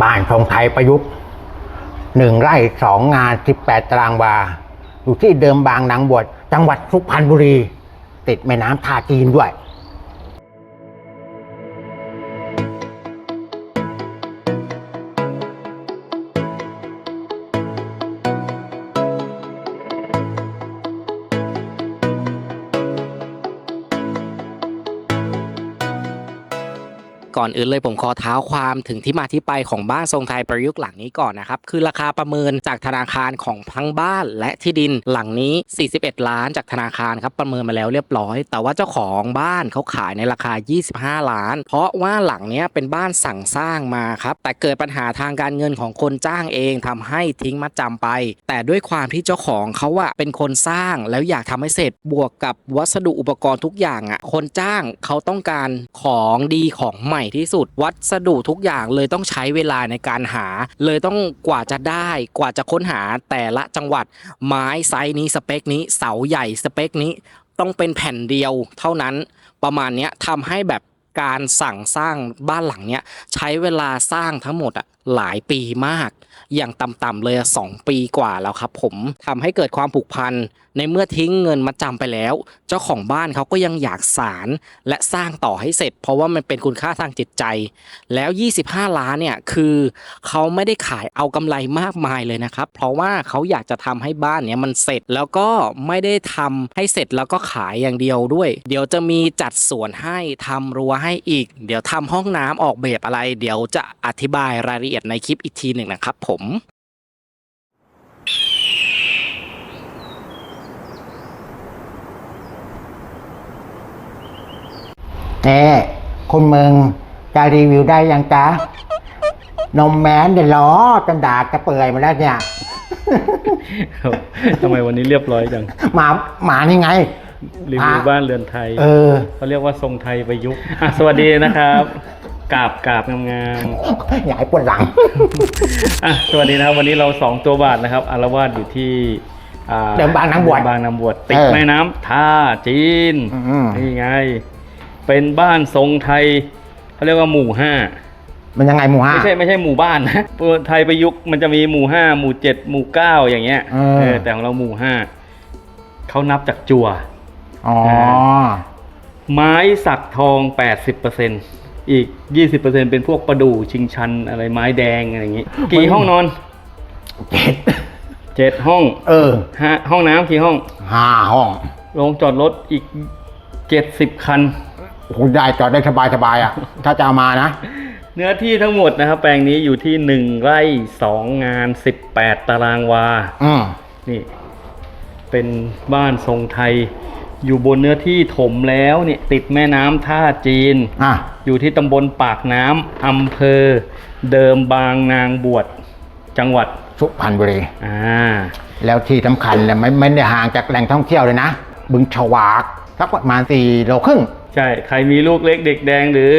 บ้านทรงไทยประยุกต์หนึ่งไร่สองงานสิบแปดตารางวา อยู่ที่เดิมบางนางบวชจังหวัดสุพรรณบุรี ติดแม่น้ำท่าจีนด้วย ก่อนอื่นเลยผมขอเท้าความถึงที่มาที่ไปของบ้านทรงไทยประยุกต์หลังนี้ก่อนนะครับ คือราคาประเมินจากธนาคารของทั้งบ้านและที่ดินหลังนี้ 41 ล้านจากธนาคารครับประเมินมาแล้วเรียบร้อย แต่ว่าเจ้าของบ้านเขาขายในราคา 25 ล้าน เพราะว่าหลังนี้เป็นบ้านสั่งสร้างมาครับ แต่เกิดปัญหาทางการเงินของคนจ้างเองทำให้ทิ้งมัดจำไป แต่ด้วยความที่เจ้าของเขาอะเป็นคนสร้างแล้วอยากทำให้เสร็จบวกกับวัสดุอุปกรณ์ทุกอย่างอะคนจ้างเขาต้องการของดีของใหม่ที่สุด วัสดุทุกอย่างเลยต้องใช้เวลาในการหา เลยต้องกว่าจะได้กว่าจะค้นหาแต่ละจังหวัด ไม้ไซส์นี้สเปคนี้เสาใหญ่สเปคนี้ต้องเป็นแผ่นเดียวเท่านั้นประมาณนี้ทำให้แบบการสั่งสร้างบ้านหลังเนี้ยใช้เวลาสร้างทั้งหมดอะ หลายปีมาก อย่างต่ำๆเลยอะสองปีกว่าแล้วครับผมทำให้เกิดความผูกพัน ในเมื่อทิ้งเงินมาจำไปแล้ว เจ้าของบ้านเขาก็ยังอยากสารและสร้างต่อให้เสร็จ เพราะว่ามันเป็นคุณค่าทางจิตใจ แล้ว 25 ล้านเนี่ยคือเขาไม่ได้ขายเอากำไรมากมายเลยนะครับ เพราะว่าเขาอยากจะทำให้บ้านเนี้ยมันเสร็จแล้วก็ไม่ได้ทำให้เสร็จแล้วก็ขายอย่างเดียวด้วย เดี๋ยวจะมีจัดสวนให้ทำรั้วให้อีก เดี๋ยวทำห้องน้ำออกแบบอะไร เดี๋ยวจะอธิบายรายละเอียดในคลิปอีกทีหนึ่งนะครับผมเน่คุณเมืองจะรีวิวได้ยังจ๊ะ นมแมนเดี๋ยวล้อจนดากกระเปื่อยมาแล้วเนี่ย ครับทำไมวันนี้เรียบร้อยจัง หมาหมานี่ไง รีวิวบ้านเรือนไทยเออ เขาเรียกว่าทรงไทยประยุกต์อะสวัสดีนะครับ กราบกราบงามอยากให้ปวดหลังๆอะสวัสดีนะครับวันนี้เราสองตัวบาทนะครับอารวาสอยู่ที่อ่เดิมบางนางบวช เดิมบางนางบวชติดเออแม่น้ำท่าจีน อืมนี่ไง เป็นบ้านทรงไทยเขาเรียกว่าหมู่ห้า มันยังไงหมูห้าไม่ใช่ไม่ใช่หมู่บ้านนะไทยประยุกต์มันจะมีหมู่ห้าหมู่เจ็ดหมู่เก้าอย่างเงี้ยเออ เออแต่ของเราหมู่ห้าเขานับจากจั่ว อ๋อ ไม้สักทอง 80%อี ก 20%เป็นพวกประดู่ชิงชันอะไรไม้แดงอะไรอย่างงี้ กี่ห้องนอนเจ็ดเจ็ดห้องเออฮะห้องน้ำกี่ห้องห้าห้องโรงจอดรถอีก70คันโอ้โหได้จอดได้สบายสบายๆอะ ถ้าจะเอามานะ เนื้อที่ทั้งหมดนะครับ แปลงนี้อยู่ที่1ไร่2งาน18ตารางวา อืมนี่ เป็นบ้านทรงไทย อยู่บนเนื้อที่ถมแล้วเนี่ยติดแม่น้ำท่าจีน อะ อยู่ที่ตำบลปากน้ำอำเภอ เดิมบางนางบวชจังหวัดสุพรรณบุรี อ่า แล้วที่สำคัญเลยไม่ไม่ได้ห่างจากแหล่งท่องเที่ยวเลยนะ บึงฉวากสักประมาณสี่โลครึ่ง ใช่ ใครมีลูกเล็กเด็กแดงหรือ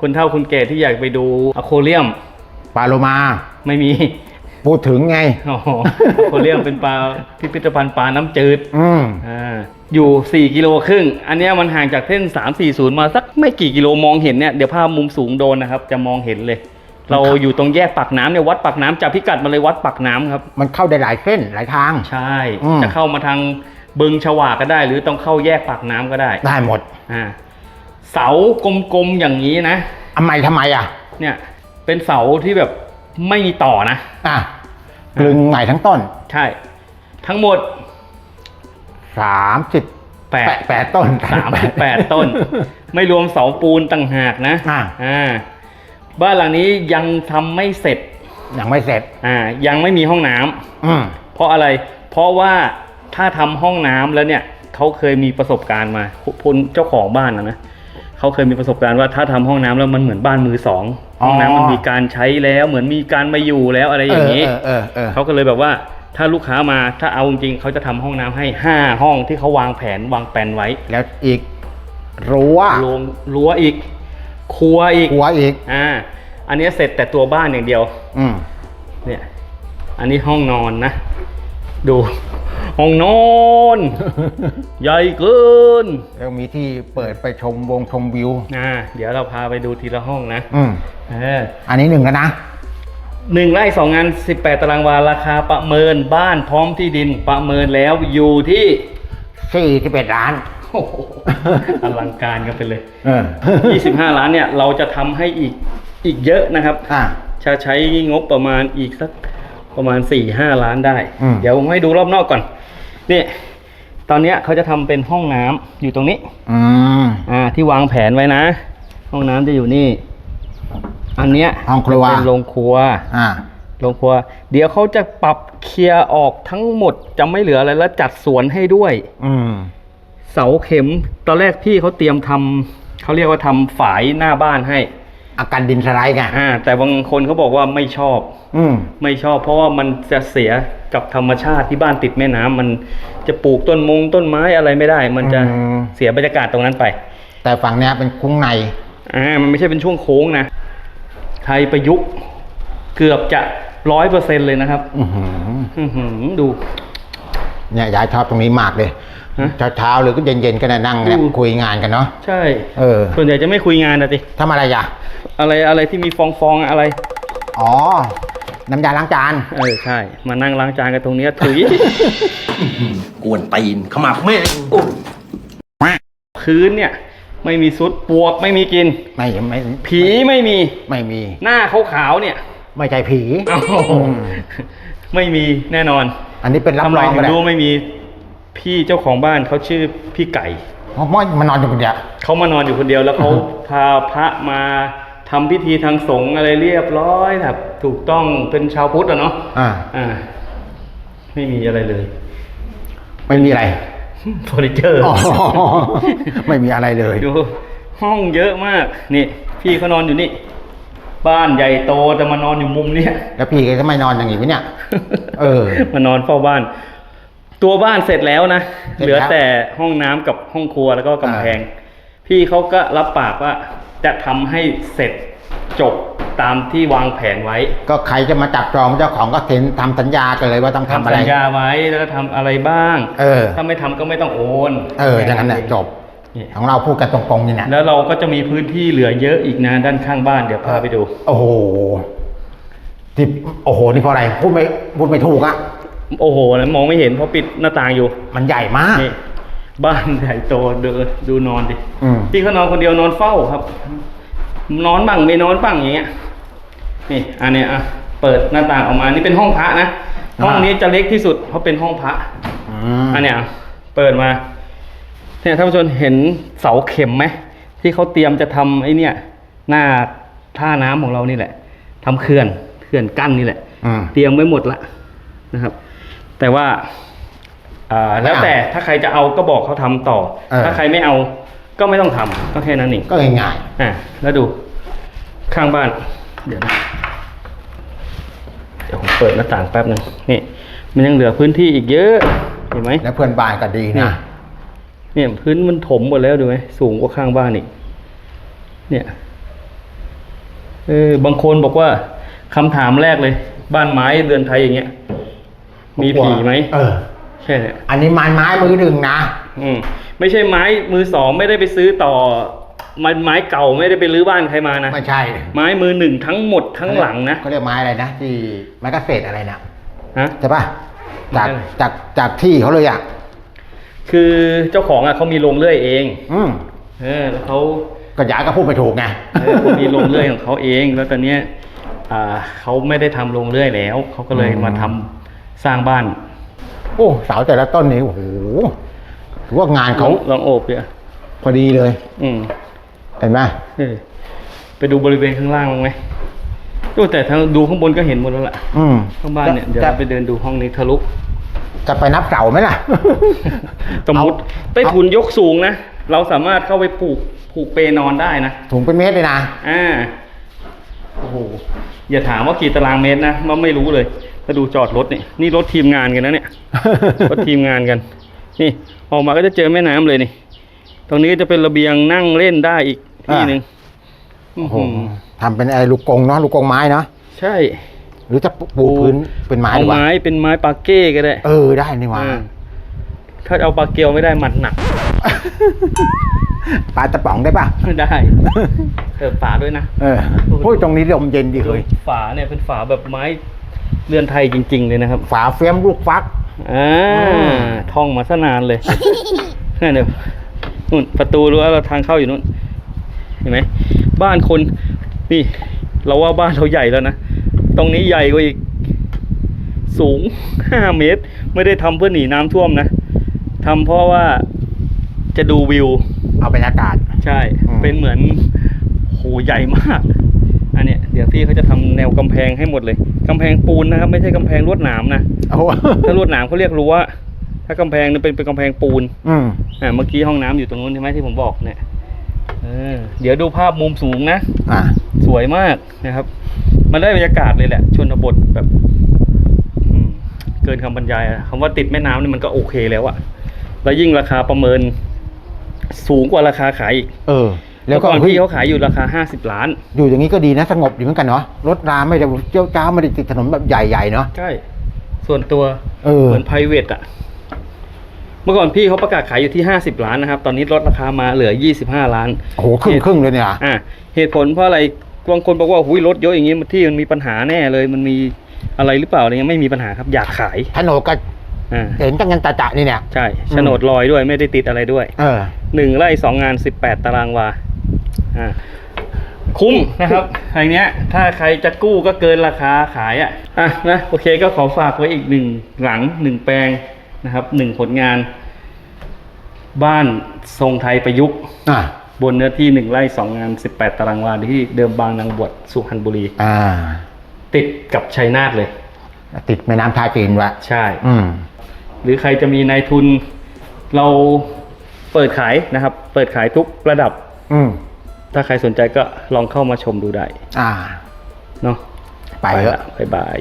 คนเฒ่าคนแก่ที่อยากไปดูอะโคเรียม ปลาโลมา ไม่มี พูดถึงไง อ๋ออะโคเรียมเป็นปลาพิพิธภัณฑ์ปลาน้ำจืด อืม อ่า อยู่ 4 กิโลครึ่ง อันเนี้ยมันห่างจากเส้น 340 มาสักไม่กี่กิโลมองเห็นเนี่ย เดี๋ยวภาพมุมสูงโดนนะครับ จะมองเห็นเลย เราอยู่ตรงแยกปากน้ำเนี่ยวัดปากน้ำจับพิกัดมาเลยวัดปากน้ำครับ มันเข้าได้หลายเส้นหลายทาง ใช่ อืม จะเข้ามาทางบึงฉวากก็ได้ หรือต้องเข้าแยกปากน้ำก็ได้ได้หมดอ่าเสากลมๆอย่างนี้นะ ทำไมทำไมอะ เนี่ยเป็นเสาที่แบบไม่มีต่อนะ อะกลึงใหม่ทั้งต้น ใช่ ทั้งหมด สามสิบแปดแปดต้นสามสิบแปดต้น ไม่รวมเสาปูนต่างหากนะอ่าอ่าบ้านหลังนี้ยังทำไม่เสร็จ ยังไม่เสร็จอ่ายังไม่มีห้องน้ำอืมเพราะอะไร เพราะว่าถ้าทำห้องน้ำแล้วเนี่ยเขาเคยมีประสบการณ์มาคนเจ้าของบ้านนะนะเขาเคยมีประสบการณ์ว่าถ้าทำห้องน้ำแล้วมันเหมือนบ้านมือสองห้องน้ำมันมีการใช้แล้วเหมือนมีการมาอยู่แล้วอะไรอย่างนี้เออเออเออเขาก็เลยแบบว่า ถ้าลูกค้ามาถ้าเอาจริงๆเขาจะทำห้องน้ำให้ห้าห้องที่เขาวางแผนวางแผนไว้ แล้วอีกรั้วรวมรั้วอีก ครัวอีกหัวอีกอ่าอันนี้เสร็จแต่ตัวบ้านอย่างเดียว อืมเนี่ย อันนี้ห้องนอนนะ ดู ห้องนอน ใหญ่เกินแล้วมีที่เปิดไปชมวงชมวิวอ่าเดี๋ยวเราพาไปดูทีละห้องนะ อืมเอออันนี้หนึ่งแล้วนะ หนึ่งไร่สองงานสิบแปดตารางวาราคาประเมินบ้านพร้อมที่ดินประเมินแล้วอยู่ที่สี่สิบเอ็ดล้านโอ้โหอลังการกันไปเลยเออ25ล้านเนี่ยเราจะทำให้อีกอีกเยอะนะครับอ่าจะใช้งบประมาณอีกสักประมาณ4-5ล้านได้ อืม เดี๋ยวผมให้ดูรอบนอกก่อนนี่ตอนเนี้ยเขาจะทำเป็นห้องน้ำอยู่ตรงนี้ อืม อ่าที่วางแผนไว้นะ ห้องน้ำจะอยู่นี่ อันเนี้ยห้องครัว เป็นโรงครัวอ่า โรงครัว เดี๋ยวเขาจะปรับเคลียร์ออกทั้งหมดจะไม่เหลืออะไรแล้วจัดสวนให้ด้วย อืม เสาเข็มตอนแรกพี่เขาเตรียมทำเขาเรียกว่าทำฝายหน้าบ้านให้อาการดินสไลด์ไงอ่าแต่บางคนเขาบอกว่าไม่ชอบ อืม ไม่ชอบเพราะว่ามันจะเสียกับธรรมชาติที่บ้านติดแม่น้ำมันจะปลูกต้นมงต้นไม้อะไรไม่ได้ มันจะอืม เสียบรรยากาศตรงนั้นไปแต่ฝั่งเนี้ยเป็นคุ้งใน อ่ามันไม่ใช่เป็นช่วงโค้งนะ ไทยประยุกต์ เกือบจะร้อยเปอร์เซ็นเลยนะครับอือหืออื้อหือดู เนี่ยยายชอบตรงนี้มากเลยฮะ เช้าเช้าๆหรือก็เย็นเย็นๆก็ได้นั่งเนี่ยดูคุยงานกันเนาะใช่ เออส่วนใหญ่จะไม่คุยงานนะสิทำอะไรอะอะไรอะไรที่มีฟองฟองๆอะไร อ๋อ น้ำยาล้างจาน เออใช่ มานั่งล้างจานกันตรงเนี้ยถุย กวนตีนขมับแม่งอุ๊ยพื้นเนี่ย ไม่มีซุดปวกไม่มีกิน ไม่ไม่ผีไม่มีไม่มี หน้าขาวๆเนี่ย ไม่ใช่ผีโอ้โหอืมไม่มีแน่นอน อันนี้เป็นรับทำไมรองถึไปงแล้วรู้ไม่มีพี่เจ้าของบ้านเขาชื่อพี่ไก่เพราะมานอนอยู่คนเดียวเขามานอนอยู่คนเดียวแล้วเขาพาพระมาทำพิธีทางสงฆ์อะไรเรียบร้อยแบบถูกต้องเป็นชาวพุทธอะเนาะอ่าอ่า ไม่มีอะไรเลย ไม่มีอะไร เฟอร์นิเจอร์ อ๋อไม่มีอะไรเลย ดูห้องเยอะมาก นี่ พี่เขานอนอยู่นี่ บ้านใหญ่โตแต่มานอนอยู่มุมเนี้ยแล้วพี่แกก็ไม่นอนอย่างนี้ไหมเนี่ย เออ มานอนเฝ้าบ้าน ตัวบ้านเสร็จแล้วนะ เสร็จแล้ว เหลือแต่ห้องน้ำกับห้องครัวแล้วก็กำแพง พี่เขาก็รับปากว่าจะทำให้เสร็จ จบตามที่วางแผนไว้ก็ใครจะมาจับจองเจ้าของก็เซ็นทำสัญญากันเลยว่าต้องทำทำอะไร สัญญาไว้แล้วก็ทำอะไรบ้าง เออ ถ้าไม่ทำก็ไม่ต้องโอนเอออย่างนั้นแหละจบนี่ของเราพูดกันตรงๆนี่เนี่ยแล้วเราก็จะมีพื้นที่เหลือเยอะอีกนะด้านข้างบ้านเดี๋ยวพาไปดู โอ้โหที่โอ้โหนี่เพราะอะไรพูดไม่พูดไม่ถูกอะโอ้โหนะมองไม่เห็นเพราะปิดหน้าต่างอยู่มันใหญ่มาก นี่บ้านใหญ่โตเดินดูนอนดิอืม พี่เขานอนคนเดียวนอนเฝ้าครับ นอนบ้างไม่นอนบ้างอย่างเงี้ยนี่อันเนี้ยอะเปิดหน้าต่างออกมานี่เป็นห้องพระนะห้องนี้จะเล็กที่สุดเพราะเป็นห้องพระอืมอันเนี้ยอะเปิดมาเนี่ยท่านผู้ชมเห็นเสาเข็มไหมที่เขาเตรียมจะทำไอ้เนี่ยหน้าท่าน้ำของเรานี่แหละทำเขื่อนเขื่อนกั้นนี่แหละอืมเตรียมไว้หมดละนะครับ แต่ว่าอ่าแล้วแต่ถ้าใครจะเอาก็บอกเขาทำต่อเออถ้าใครไม่เอา ก็ไม่ต้องทำก็แค่นั้นเองก็ง่ายอะแล้วดูข้างบ้าน เดี๋ยวนะเดี๋ยวผมเปิดหน้าต่างแป๊บนึงนี่ มันยังเหลือพื้นที่อีกเยอะเห็นไหม ๆแล้วเพื่อนบ้านก็ดีนี่นะ เนี่ยพื้นมันถมหมดแล้วดูไหมสูงกว่าข้างบ้านอีกเนี่ยเออบางคนบอกว่าคำถามแรกเลย บ้านไม้เรือนไทยอย่างเงี้ย มีผีไหมเออใช่เนี่ยอันนี้ไม้ไม้มือหนึ่งนะ อืมไม่ใช่ไม้มือสองไม่ได้ไปซื้อต่อไม้ไม้เก่าไม่ได้ไปรื้อบ้านใครมานะไม่ใช่ไม้มือหนึ่งทั้งหมดทั้งหลังนะเขาเรียกไม้อะไรนะที่ไม้กระเศษอะไรนะฮะใช่ปะจากไม้อะไรจากจากที่เขาเลยอะคือเจ้าของอะเขามีโรงเลื่อยเอง อืมเออแล้วเขาก็ยายก็พูดไม่ถูกไงเออเขามีโรงเลื่อยของเขาเอง แล้วตอนเนี้ยอ่าเขาไม่ได้ทำโรงเลื่อยแล้วเขาก็เลยอืมมาทำสร้างบ้าน โอ้เสาแต่ละต้นนี่โอ้โห ถือว่างานเขาเขาลองโอบเนี่ยพอดีเลย อืมเห็นไหมเออไปดูบริเวณข้างล่างบ้างไหมดูแต่ทางดูข้างบนก็เห็นหมดแล้วล่ะอืมข้างบ้านเนี่ยเดี๋ยวจะเราไปเดินดูห้องนี้ทะลุจะไปนับเสาไหมล่ะ สมมติเอาใต้ถุนยกสูงนะ เราสามารถเข้าไปปลูกผูกเปนอนได้นะ ถุงเป็นเมตรเลยนะ อ่า โอ้โห อย่าถามว่ากี่ตารางเมตรนะมันไม่รู้เลยถ้าดูจอดรถนี่นี่รถทีมงานกันนะเนี่ย รถทีมงานกัน นี่ออกมาก็จะเจอแม่น้ำเลยนี่ ตรงนี้ก็จะเป็นระเบียงนั่งเล่นได้อีกที่หนึ่งโอ้โหอื้อหือทำเป็นอะไรลูกกงเนาะลูกกงไม้เนาะใช่ หรือจะปูพื้นเป็นไม้เอาดีกว่าไม้เป็นไม้ปาเก้ก็ได้ เออได้นี่หว่าอ่าถ้าเอาปลาเกลียวไม่ได้มันหนักปลาตะป๋องได้ป่ะไม่ได้เติมฝาด้วยนะเออโอ้ยตรงนี้ลมเย็นดีเลยฝาเนี่ยเป็นฝาแบบไม้เรือนไทยจริง ๆ เลยนะครับ ฝาเฟียมลูกฟัก อ่าอืมท่องมาซะนานเลยนั่นเดี๋ยวนู่นประตูรั้วเราทางเข้าอยู่นู่น เห็นไหมบ้านคนนี่ เราว่าบ้านเราใหญ่แล้วนะ ตรงนี้ใหญ่กว่าอีก สูงห้าเมตร ไม่ได้ทำเพื่อหนีน้ำท่วมนะทำเพราะว่าจะดูวิว เอาบรรยากาศ ใช่ อืม เป็นเหมือนโหใหญ่มากอัน เนี้ยเดี๋ยวพี่เขาจะทำแนวกำแพงให้หมดเลยกำแพงปูนนะครับ ไม่ใช่กำแพงลวดหนามนะโอ้โหถ้าลวดหนามเขาเรียกรั้วถ้ากำแพงเนี่ยเป็นเป็นกำแพงปูนอืมอ่าเมื่อกี้ห้องน้ำอยู่ตรงนู้นใช่ไหมที่ผมบอกเนี่ยเออเดี๋ยวดูภาพมุมสูงนะอ่าสวยมากนะครับ มันได้บรรยากาศเลยแหละ ชนบทแบบอืมเกินคำบรรยายอะคำว่าติดแม่น้ำนี่มันก็โอเคแล้วอะแล้วยิ่งราคาประเมินสูงกว่าราคาขายอีก เออ แล้วก็เมื่อก่อนเฮ้ยพี่เขาขายอยู่ราคาห้าสิบล้าน อยู่อย่างนี้ก็ดีนะสงบดีเหมือนกันเนาะรถราไม่ได้เจ้าจ้าวไม่ได้ติดถนนแบบใหญ่ๆเนาะใช่ส่วนตัวเออเหมือน p r i v a t อะเมื่อก่อนพี่เขาประกาศขายอยู่ที่ห้าสิบล้านนะครับ ตอนนี้ลดราคามาเหลือยี่สิบห้าล้านโอ้โหครึ่งครึ่งๆเลยเนี่ยอ่าเหตุผลเพราะอะไรบางคนบอกว่าหุยรถเยอะอย่างงี้มันที่มันมีปัญหาแน่เลย มันมีอะไรหรือเปล่าอะไรเงี้ยไม่มีปัญหาครับอยากขายถนนก็อ่าเห็นกันกันตะๆนี่เนี่ยใช่โฉนดลอยด้วยไม่ได้ติดอะไรด้วยเออหนึ่งไร่สองงานสิบแปดตารางวา อ่าคุ้มนะครับไอเนี้ย ถ้าใครจะกู้ก็เกินราคาขายอะอะนะโอเคก็ขอฝากไว้อีกหนึ่งหลังหนึ่งแปลงนะครับหนึ่งผลงาน บ้านทรงไทยประยุกต์อ่าบนเนื้อที่หนึ่งไร่สองงานสิบแปดตารางวาที่เดิมบางนางบวชสุพรรณบุรี อ่า ติดกับชัยนาทเลย ติดแม่น้ำท่าจีนไวะใช่ อืม หรือใครจะมีนายทุนเราเปิดขายนะครับ เปิดขายทุกระดับ อืม ถ้าใครสนใจก็ลองเข้ามาชมดูได้อ่าเนาะไปเถอะ ละบ๊ายบาย